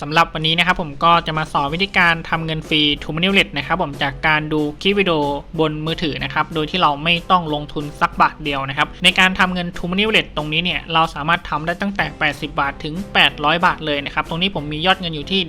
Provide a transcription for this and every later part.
สำหรับวันนี้นะครับผมก็จะมาสอนวิธีการทำเงินฟรีทูม n นิวเลตนะครับผมจากการดูคลิปวิดีโอบนมือถือนะครับโดยที่เราไม่ต้องลงทุนสักบาทเดียวนะครับในการทำเงินทูม n นิวเลตตรงนี้เนี่ยเราสามารถทำได้ตั้งแต่ 80 บาทถึง 800 บาทเลยนะครับตรงนี้ผมมียอดเงินอยู่ที่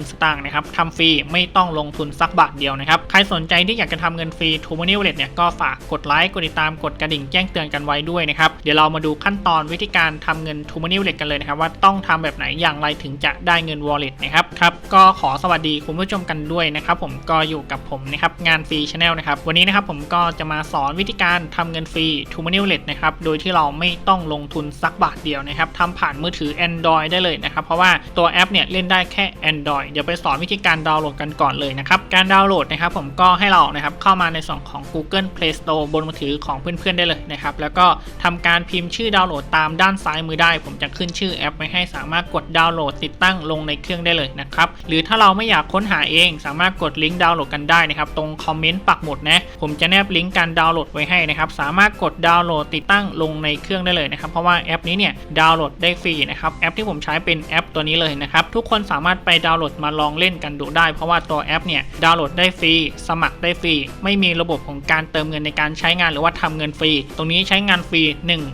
153.21 สตางค์นะครับทำฟรีไม่ต้องลงทุนสักบาทเดียวนะครับใครสนใจที่อยากจะทำเงินฟรีทูม n นิวเลตเนี่ยก็ฝากกดไลค์กดติดตามกดกระดิ่งแจ้งเตือนกันไว้ด้วยนะครับเดี๋ยวเรามาดูขั้นตอนวิธีการทำเงินทูม n นิวเลตกันเลยนะครับว่าต้องทำแบบไหนอย่างไรถึงจะได้เงิน wallet นะครับครับก็ขอสวัสดีคุณผู้ชมกันด้วยนะครับผมก็อยู่กับผมนะครับงานฟรีชาแนลนะครับวันนี้นะครับผมก็จะมาสอนวิธีการทำเงินฟรีทูม n นิวเลตนะครับโดยที่เราไม่ต้องลงทุนสักบาทเดียวนะครับทำผ่านมือถือ Android ได้เลยนะครับเพราะว่าตัวแอปเนี่ยเล่นได้แค่ Android เดี๋ยวไปสอนวิธีการดาวน์โหลดกันก่อนเลยนะครับการดาวน์โหลดนะครับผมก็ให้เรานะครับเข้ามาในส่วนของ Google Play Store บนมือถือของเพื่อนๆได้เลยนะครับแล้วก็ทำการพิมพ์ชื่อดาวน์โหลดตามด้านซ้ายมือได้ ผมจะขึ้นชื่อแอปไว้ให้สามารถกดดาวน์โหลดติดตั้งลงในเครื่องได้เลยนะครับหรือถ้าเราไม่อยากค้นหาเอง สามารถกดลิงก์ดาวน์โหลดกันได้นะครับตรงคอมเมนต์ปักหมุดนะผมจะแนบลิงก์การดาวน์โหลดไว้ให้นะครับสามารถกดดาวน์โหลดติดตั้งลงในเครื่องได้เลยนะครับเพราะว่าแอปนี้เนี่ยดาวน์โหลดได้ฟรีนะครับแอปที่ผมใช้เป็นแอปตัวนี้เลยนะครับทุกคนสามารถไปดาวน์โหลดมาลองเล่นกันดูได้ เพราะว่าตัวแอปเนี่ยดาวน์โหลดได้ฟรีสมัครได้ฟรีไม่มีระบบของการเติมเงินในการใช้งานหรือว่าทำเงินฟรี ตรงนี้ใช้งานฟรี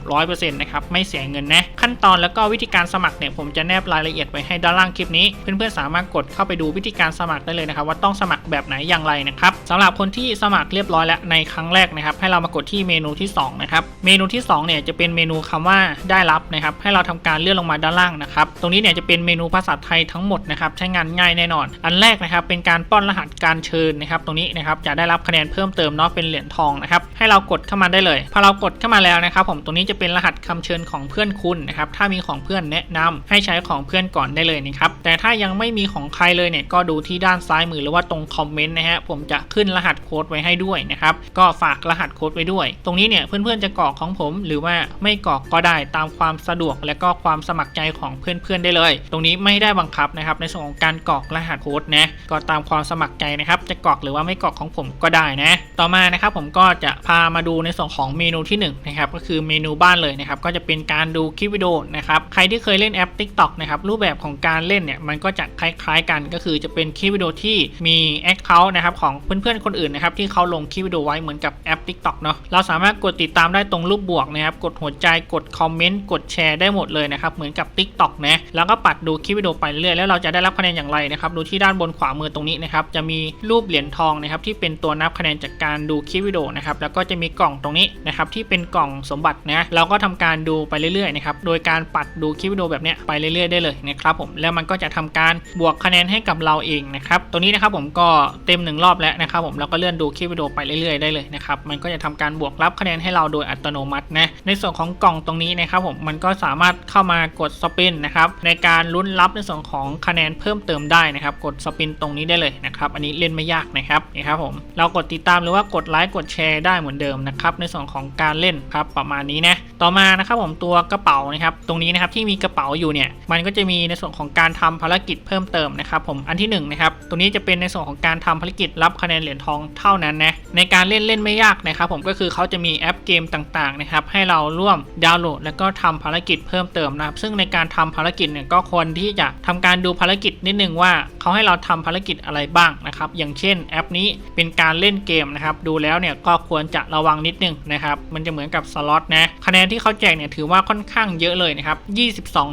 100%นะครับไม่เสียเงินนะขั้นตอนแล้วก็วิธีการสมัครเนี่ยผมจะแนบรายละเอียดไว้ให้ด้านล่างคลิปนี้ เพื่อนๆสามารถกดเข้าไปดูวิธีการสมัครได้เลยนะครับว่าต้องสมัครแบบไหนอย่างไรนะครับสำหรับคนที่สมัครเรียบร้อยแล้วในครั้งแรกนะครับให้เรามากดที่เมนูที่สองนะครับเมนูที่สองเนี่ยจะเป็นเมนูคำว่าได้รับนะครับให้เราทำการเลื่อนลงมาด้านล่างนะครับตรงนี้เนี่ยจะเป็นเมนูภาษาไทยทั้งหมดนะครับใช้งานง่ายแน่นอน อันแรกนะครับเป็นการป้อนรหัสการเชิญนะครับตรงนี้นะครับจะได้รับคะแนนเพิ่มเติมเนาะเป็นเหรียญทองนะครับให้เรากดเข้ามาได้เลยพอเรากดเข้ามาแล้วนะครับผมตรงนี้จะเป็นรหัสคำเชิญของเพื่อนคุณนะครับถ้ามีของเพื่อนแนะนำให้ใช้ช้ของเพื่อนก่อนได้เลยนะครับ แต่ถ้ายังไม่มีของใครเลยเนี่ยก็ดูที่ด้านซ้ายมือหรือว่าตรงคอมเมนต์นะฮะผมจะขึ้นรหัสโค้ดไว้ให้ด้วยนะครับก็ฝากรหัสโค้ดไว้ด้วย ตรงนี้เนี่ยเพื่อนๆจะกรอกของผมหรือว่าไม่กรอกก็ได้ตามความสะดวกและก็ความสมัครใจของเพื่อนๆได้เลย ตรงนี้ไม่ได้บังคับนะครับในส่วนของการกรอกรหัสโค้ดนะก็ตามความสมัครใจนะครับจะกรอกหรือว่าไม่กรอกของผมก็ได้นะ ต่อมานะครับผมก็จะพามาดูในส่วนของเมนูที่1นะครับก็คือเมนูบ้านเลยนะครับก็จะเป็นการดูคลิปวิดีโอนะครับใครที่เคยเล่นแอป TikTok นะครับรูปแบบของการเล่นเนี่ยมันก็จะคล้ายๆกันก็คือจะเป็นคลิปวิดีโอที่มีแอคเคาท์นะครับของเพื่อนๆคนอื่นนะครับที่เขาลงคลิปวิดีโอไว้เหมือนกับแอป TikTok เนาะเราสามารถกดติดตามได้ตรงรูปบวกนะครับกดหัวใจกดคอมเมนต์กดแชร์ได้หมดเลยนะครับเหมือนกับ TikTok นะแล้วก็ปัดดูคลิปวิดีโอไปเรื่อยๆแล้วเราจะได้รับคะแนนอย่างไรนะครับดูที่ด้านบนขวามือตรงนี้นะครับจะมีรูปเหรียญทองนะครับที่เป็นตัวนับคะแนนจากการดูคลิปวิดีโอนะครับแล้วก็จะมีกล่องตรงนี้นะครับที่เป็นกล่องสมบัตินะเราก็ทำการดูไปเรื่อยๆนะครับโดยการปัดดูคลิปวิดีโอแบบเนี้ยไปเรื่อยๆได้เลยนะครับผมแล้วมันก็จะทำการบวกคะแนนให้กับเราเองนะครับตรงนี้นะครับผมก็เต็มหนึ่งรอบแล้วนะครับผมเราก็เลื่อนดูคลิปวิดีโอไปเรื่อยๆได้เลยนะครับมันก็จะทำการบวกรับคะแนนให้เราโดยอัตโนมัตินะในส่วนของกล่องตรงนี้นะครับผมมันก็สามารถเข้ามากดสปินนะครับในการลุ้นรับในส่วนของคะแนนเพิ่มเติมได้นะครับกดสปินตรงนี้ได้เลยนะครับอันนี้เล่นไม่ยากนะครับนี่ครับผมเรากดติดตามหรือว่ากดไลค์กดแชร์ได้เหมือนเดิมนะครับในส่วนของการเล่นครับประมาณนี้นะต่อมานะครับผมตัวกระเป๋านะครับตรงนี้นะครับที่มีกระเป๋าอยู่เนี่ยมันก็จะมีในส่วนของการทำภารกิจเพิ่มเติมนะครับผมอันที่หนึ่งนะครับตรงนี้จะเป็นในส่วนของการทำภารกิจรับคะแนนเหรียญทองเท่านั้นนะในการเล่นเล่นไม่ยากนะครับผมก็คือเขาจะมีแอปเกมต่างๆนะครับให้เราร่วมดาวน์โหลด แล้วก็ทำภารกิจเพิ่มเติมนะครับซึ่งในการทำภารกิจเนี่ยก็ควรที่จะทำการดูภารกิจนิดนึงว่าเขาให้เราทำภารกิจอะไรบ้างนะครับอย่างเช่นแอปนี้เป็นการเล่นเกมนะครับดูแล้วเนี่ยก็ควรจะระวังนิดนึงนะครับมันจะเหมือนกับสล็อตนะคะแนนที่เขาแจกเนี่ยถือว่าค่อนข้างเยอะเลยนะครับ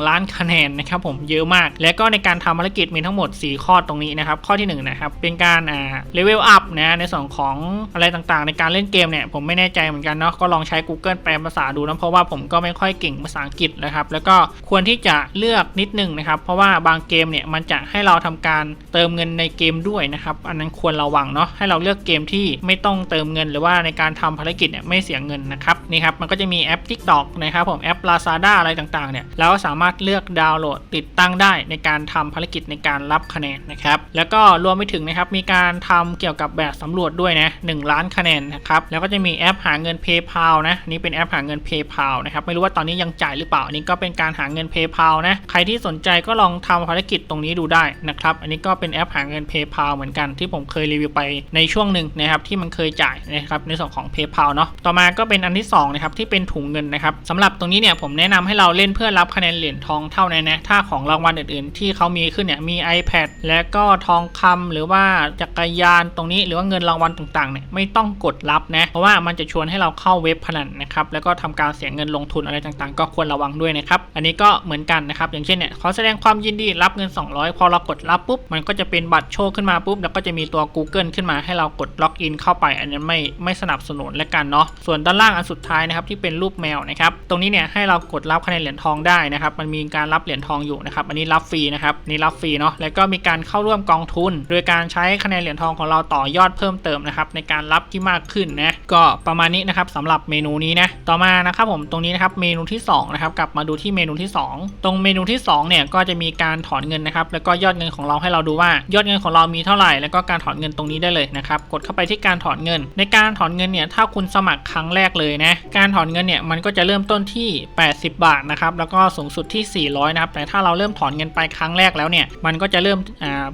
22 ล้านคะแนนนะครับผมเยอะมาก และก็ในการทำภารกิจมีทั้งหมด 4 ข้อตรงนี้นะครับ ข้อที่1นะครับเป็นการอ่าเลเวลอัพนะในส่วนของอะไรต่างๆ ในการเล่นเกมเนี่ยผมไม่แน่ใจเหมือนกันเนาะก็ลองใช้ Google แปลภาษาดูนะเพราะว่าผมก็ไม่ค่อยเก่งภาษาอังกฤษนะครับแล้วก็ควรที่จะเลือกนิดนึงนะครับเพราะว่าบางเกมเนี่ยมันจะให้เราทำการเติมเงินในเกมด้วยนะครับอันนั้นควรระวังเนาะให้เราเลือกเกมที่ไม่ต้องเติมเงิน หรือว่าในการทำภารกิจเนี่ยไม่เสียเงินนะครับนี่ครับมันก็จะมีแอป TikTok นะครับผมแอป Lazada อะไรต่างๆเนี่ยเราก็สามารถเลือกดาวน์โหลดติดตั้งได้ในการทำภารกิจในการรับคะแนนนะครับ แล้วก็รวมไปถึงนะครับมีการทำเกี่ยวกับแบบสำรวจด้วยนะ1ล้านคะแนนนะครับ แล้วก็จะมีแอปหาเงิน PayPal นะนี่เป็นแอปหาเงิน PayPal นะครับไม่รู้ว่าตอนนี้ยังจ่ายหรือเปล่าอันนี้ก็เป็นการหาเงิน PayPal นะใครที่สนใจก็ลองทำภารกิจตรงนี้ดูได้นะครับอันนี้ก็เป็นแอปหาเงิน PayPal เหมือนกันที่ผมเคยรีวิวไปในช่วงหนึ่งนะครับที่มันเคยจ่ายนะครับในส่วนของ PayPal เนาะต่อมาก็เป็นอันที่สองนะครับที่เป็นถุงเงินนะครับสำหรับตรงนี้เนี่ยผมแนะนำให้เราเล่นเพื่อรับคะแนนเหรียญทองเท่านั้นนะ ถ้าของรางวัลอื่นๆ ที่เขามีขึ้นเนี่ยมี iPad และก็ทองคำหรือว่าจักรยานตรงนี้หรือว่าเงินรางวัลต่างๆเนี่ยไม่ต้องกดรับนะ เพราะว่ามันจะชวนให้เราเข้าเว็บพนันนะครับแล้วก็ทำการเสียเงินลงทุนอะไรต่างๆ ก็ควรระวังด้วยนะครับอันนี้ก็เหมือนกันนะครับอย่างเช่นเนี่ยขอแสดงความยินดีรับเงิน 200 พอเรากดรับปุ๊บมันก็จะเป็นบัตรโชว์ขึ้นมาปุ๊บแล้วก็จะมีตัว Google ขึ้นมาให้เรากดล็อกอินเข้าไป อันนี้ไม่ไม่สนับสนุนและกันเนาะส่วนด้านล่างอันสุดท้ายนะครับที่เป็นรูปแมวนะครับตรงนี้เนี่ยให้เรากดรับคะแนนเหรียญทองได้นะครับมันมีการรับเหรียญทองอยู่นะครับอันนี้รับฟรีนะครับนี่รับฟรีเนาะแล้วก็มีการเข้าร่วมกองทุน โดยการใช้คะแนนเหรียญทองของเราต่อยอดเพิ่มเติมนะครับในการรับที่มากขึ้นนะก็ประมาณนี้นะครับสำหรับเมนูนี้นะต่อมานะครับผมตรงนี้นะครับเมนูที่สองนะครับกลับมาดูที่เมนูที่สองตรงเมนูที่สองเนี่ยก็จะมีการถอนเงินนะครับแล้วก็ยอดเงินของเราให้เราดูว่ายอดเงินของเรามีเท่าไหร่ แล้วก็การถอนเงินตรงนี้ได้เลยนะครับกดเข้าไปที่การถอนเงิน ในการถอนเงินเนี่ยถ้าคุณสมัครครั้งแรกเลยนะการถอนเงินเนี่ยมันก็จะเริ่มต้นที่ 80 บาทนะครับแล้วก็สูงสุดที่ 400นะครับแต่ถ้าเราเริ่มถอนเงินไปครั้งแรกแล้วเนี่ยมันก็จะเริ่ม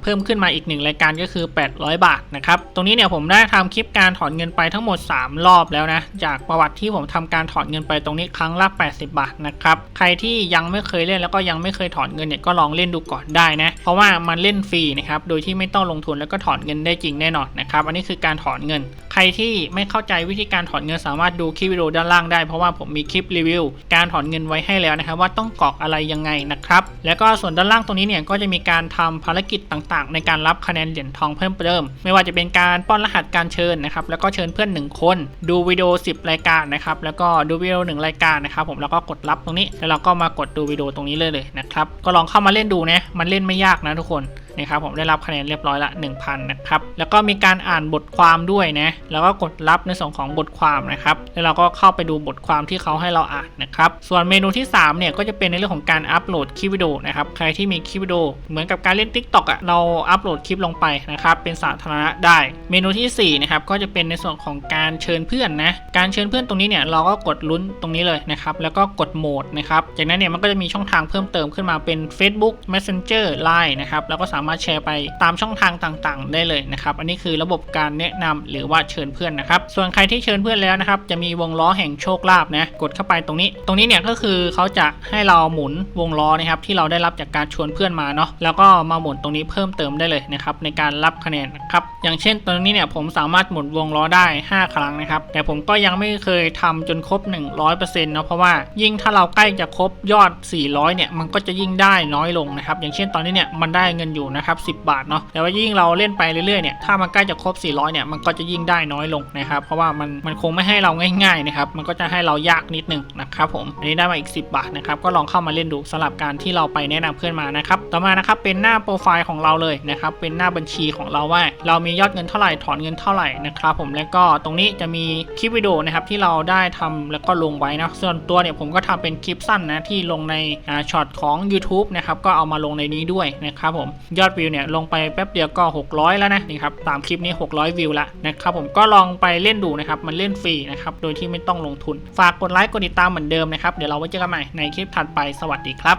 เพิ่มขึ้นมาอีกหนึ่งรายการก็คือ 800 บาทนะครับตรงนี้เนี่ยผมได้ทำคลิปการถอนเงินไปทั้งหมด 3 รอบแล้วนะจากประวัติที่ผมทำการถอนเงินไปตรงนี้ครั้งละ 80 บาทนะครับใครที่ยังไม่เคยเล่นแล้วก็ยังไม่เคยถอนเงินเนี่ยก็ลองเล่นดูก่อนได้นะเพราะว่ามันเล่นฟรีนะครับโดยที่ไม่ต้องลงทุนแล้วก็ถอนเงินได้จริงแน่นอนนะครับอันนี้คือการถอนเงิน ใครที่ไม่เข้าใจวิธีการถอนเงินสามารถดูคลิปวิดีโอด้านล่างได้เพราะว่าผมมีคลิปรีวิวการถอนเงินไว้ให้แล้วนะครับว่าต้องกรอกอะไรยังไงนะครับ แล้วก็ส่วนด้านล่างตรงนี้เนี่ยก็จะมีการทำภารกิจต่างๆ ในการรับคะแนนเหรียญทองเพิ่มเติม ไม่ว่าจะเป็นการป้อนรหัสการเชิญนะครับ แล้วก็เชิญเพื่อน 1 คน ดูวิดีโอ 10 รายการนะครับ แล้วก็ดูวิดีโอ 1 รายการนะครับ ผม แล้วก็กดรับตรงนี้ แล้วเราก็มากดดูวิดีโอตรงนี้เลยเลยนะครับ ก็ลองเข้ามาเล่นดูนะ มันเล่นไม่ยากนะทุกคน นะครับผมได้รับคะแนนเรียบร้อยละ 1,000 นะครับ แล้วก็มีการอ่านบทความด้วยนะแล้วก็กดรับในส่วนของบทความนะครับแล้วเราก็เข้าไปดูบทความที่เขาให้เราอ่านนะครับส่วนเมนูที่3เนี่ยก็จะเป็นในเรื่องของการอัปโหลดคลิปวิดีโอนะครับใครที่มีคลิปวิดีโอเหมือนกับการเล่น Tik t o อกอะเราอัปโหลดคลิปลงไปนะครับเป็นสาธารณะได้ เมนูที่4นะครับก็จะเป็นในส่วนของการเชิญเพื่อนนะการเชิญเพื่อนตรงนี้เนี่ยเราก็กดลุ้นตรงนี้เลยนะครับแล้วก็กดโหมดนะครับจากนั้นเนี่ยมันก็จะมีช่องทางเพิ่มเติมขึ้นมาเป็น Facebook Messenger Line นะครับแล้วก็สามารถมาแชร์ไปตามช่องทางต่างๆ ได้เลยนะครับ อันนี้คือระบบการแนะนำหรือว่าเชิญเพื่อนนะครับ ส่วนใครที่เชิญเพื่อนแล้วนะครับ จะมีวงล้อแห่งโชคลาภนะ กดเข้าไปตรงนี้ ตรงนี้เนี่ยก็คือเขาจะให้เราหมุนวงล้อนะครับที่เราได้รับจากการชวนเพื่อนมาเนาะ แล้วก็มาหมุนตรงนี้เพิ่มเติมได้เลยนะครับในการรับคะแนนนะครับ อย่างเช่นตรงนี้เนี่ยผมสามารถหมุนวงล้อได้ 5 ครั้งนะครับ แต่ผมก็ยังไม่เคยทำจนครบ 100%เนาะ เพราะว่ายิ่งถ้าเราใกล้จะครบยอด 400 เนี่ย มันก็จะยิ่งได้น้อยลงนะครับ อย่างเช่นตอนนี้เนี่ยมันได้เงินอยู่นะะครับ 10 บาทเนาะแต่ว่ายิ่งเราเล่นไปเรื่อยๆเนี่ยถ้ามันใกล้จะครบ 400 เนี่ยมันก็จะยิ่งได้น้อยลงนะครับ เพราะว่ามันมันคงไม่ให้เราง่ายๆนะครับมันก็จะให้เรายากนิดนึงนะครับผมอันนี้ได้มาอีก 10 บาทนะครับก็ลองเข้ามาเล่นดูสำหรับการที่เราไปแนะนำเพื่อนมานะครับต่อมานะครับเป็นหน้าโปรไฟล์ของเราเลยนะครับเป็นหน้าบัญชีของเราว่า เรามียอดเงินเท่าไหร่ถอนเงินเท่าไหร่นะครับผมแล้วก็ตรงนี้จะมีคลิปวิดีโอนะครับที่เราได้ทำแล้วก็ลงไว้นะส่วนตัวเนี่ยผมก็ทำเป็นคลิปสั้นนะที่ลงในอ่าช็อตของ YouTube นะครับก็เอามาลงในนี้ด้วยนะครับผมยอดวิวเนี่ยลงไปแป๊บเดียวก็ 600 แล้วนะนี่ครับตามคลิปนี้ 600 วิวละนะครับผมก็ลองไปเล่นดูนะครับมันเล่นฟรีนะครับโดยที่ไม่ต้องลงทุน ฝากกดไลค์กดติดตามเหมือนเดิมนะครับเดี๋ยวเราไว้เจอกันใหม่ในคลิปถัดไปสวัสดีครับ